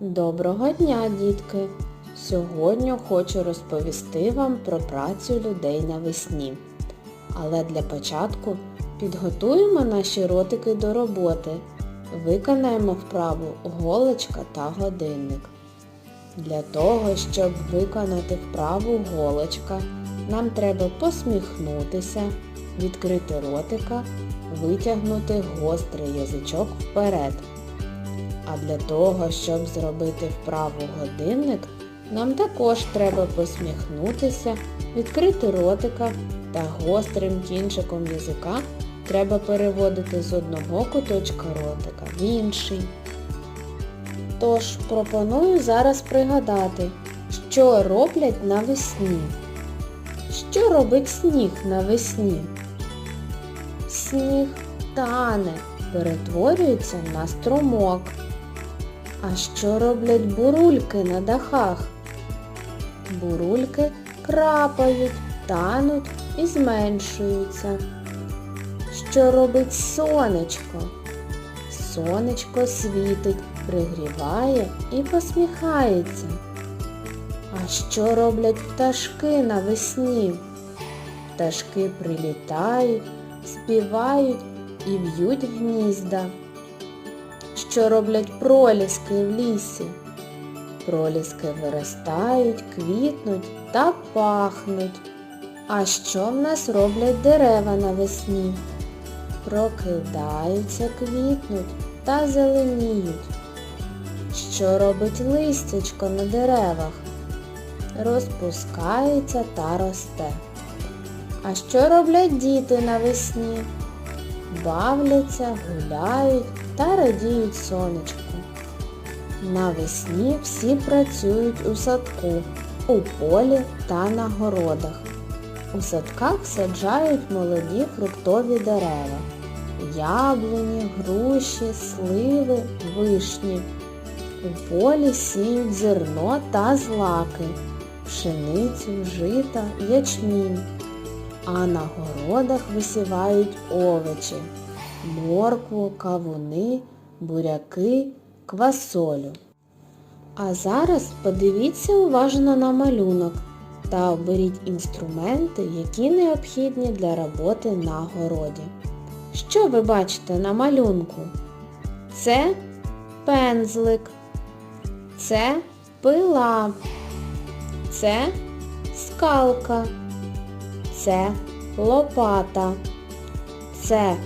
Доброго дня, дітки! Сьогодні хочу розповісти вам про працю людей навесні. Але для початку підготуємо наші ротики до роботи. Виконаємо вправу голочка та годинник. Для того, щоб виконати вправу голочка, нам треба посміхнутися, відкрити ротика, витягнути гострий язичок вперед. А для того, щоб зробити вправу годинник, нам також треба посміхнутися, відкрити ротика та гострим кінчиком язика треба переводити з одного куточка ротика в інший. Тож пропоную зараз пригадати, що роблять навесні. Що робить сніг навесні? Сніг тане, перетворюється на струмок. А що роблять бурульки на дахах? Бурульки крапають, тануть і зменшуються. Що робить сонечко? Сонечко світить, пригріває і посміхається. А що роблять пташки навесні? Пташки прилітають, співають і в'ють гнізда. Що роблять проліски в лісі? Проліски виростають, квітнуть та пахнуть. А що в нас роблять дерева навесні? Прокидаються, квітнуть та зеленіють. Що робить листячко на деревах? Розпускається та росте. А що роблять діти навесні? Бавляться, гуляють та радіють сонечку. Навесні всі працюють у садку, у полі та на городах. У садках саджають молоді фруктові дерева. Яблуні, груші, сливи, вишні. У полі сіють зерно та злаки, пшеницю, жита, ячмінь. А на городах висівають овочі, моркву, кавуни, буряки, квасолю. А зараз подивіться уважно на малюнок та оберіть інструменти, які необхідні для роботи на городі. Що ви бачите на малюнку? Це пензлик, це пила, це скалка, це лопата, це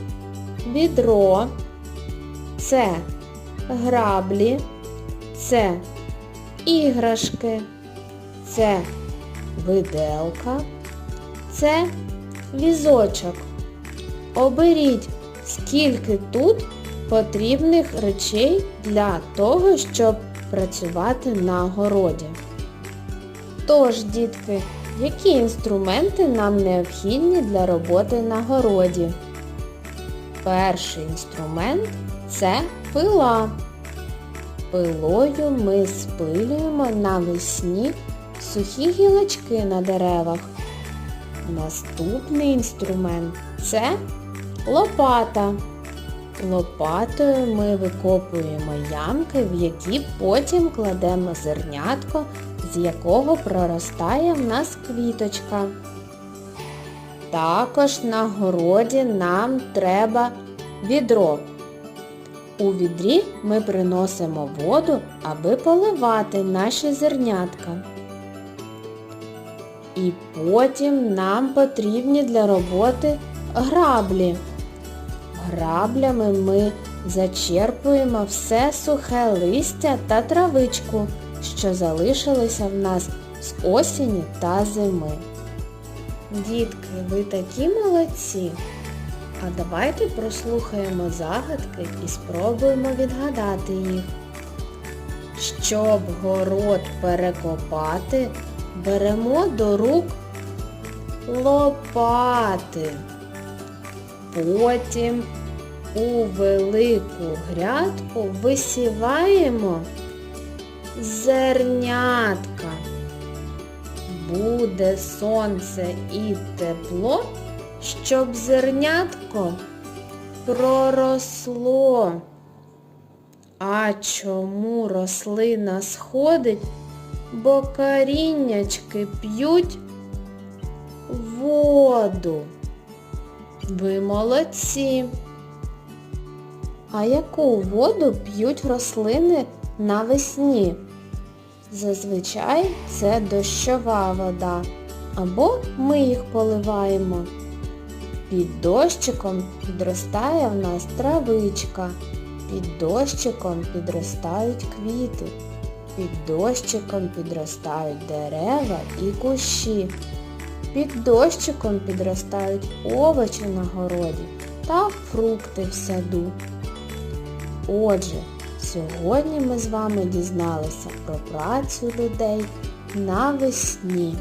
відро, це граблі, це іграшки, це виделка, це візочок. Оберіть, скільки тут потрібних речей для того, щоб працювати на городі. Тож, дітки, які інструменти нам необхідні для роботи на городі? Перший інструмент це пила. Пилою ми спилюємо навесні сухі гілочки на деревах. Наступний інструмент це лопата. Лопатою ми викопуємо ямки, в які потім кладемо зернятко, з якого проростає в нас квіточка. Також на городі нам треба відро. У відрі ми приносимо воду, аби поливати наші зернятка. І потім нам потрібні для роботи граблі. Граблями ми зачерпуємо все сухе листя та травичку, що залишилися в нас з осені та зими. Дітки, ви такі молодці! А давайте прослухаємо загадки і спробуємо відгадати їх. Щоб город перекопати, беремо до рук лопати. Потім у велику грядку висіваємо зернятка. Буде сонце і тепло, щоб зернятко проросло. А чому рослина сходить? Бо коріннячки п'ють воду. Ви молодці. А яку воду п'ють рослини навесні? Зазвичай це дощова вода, або ми їх поливаємо. Під дощиком підростає в нас травичка, під дощиком підростають квіти, під дощиком підростають дерева і кущі. Під дощиком підростають овочі на городі та фрукти в саду. Отже, сьогодні ми з вами дізналися про працю людей навесні.